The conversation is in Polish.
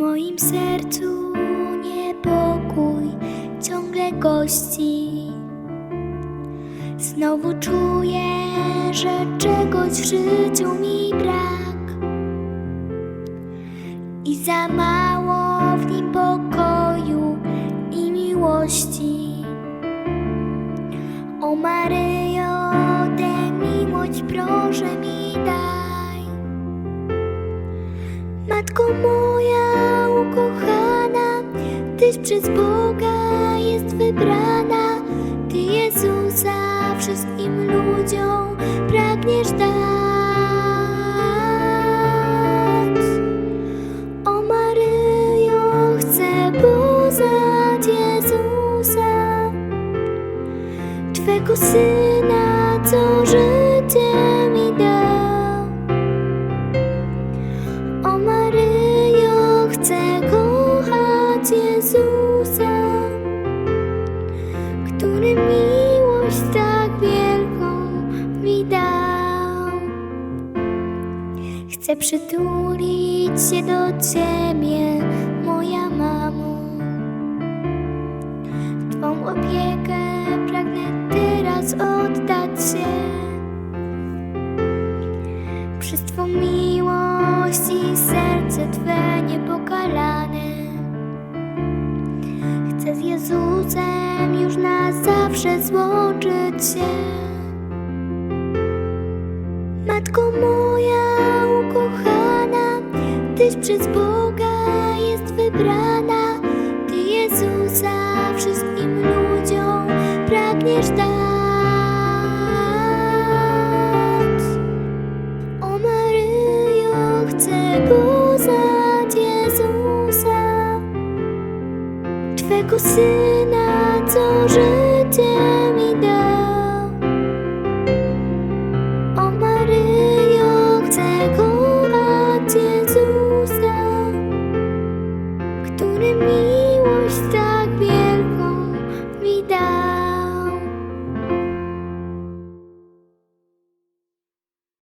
moim sercu niepokój ciągle gości. Znowu czuję, że czegoś w życiu mi brak i za mało w nim pokoju i miłości. O Maryjo, Matko moja ukochana, Tyś przez Boga jest wybrana. Ty Jezusa wszystkim ludziom pragniesz dać. O Maryjo, chcę poznać Jezusa, Twego Syna, chcę kochać Jezusa, który miłość tak wielką mi dał. Chcę przytulić się do Ciebie, moja mamo. Twą opiekę pragnę teraz oddać się. Miłość i serce Twe niepokalane. Chcę z Jezusem już na zawsze złączyć się. Matko moja ukochana Tyś przez Boga jest wybrana. Ty Jezusa wszystkim ludziom pragniesz dać Twego Syna, co życie mi dał. O Maryjo, chcę kochać Jezusa, który tak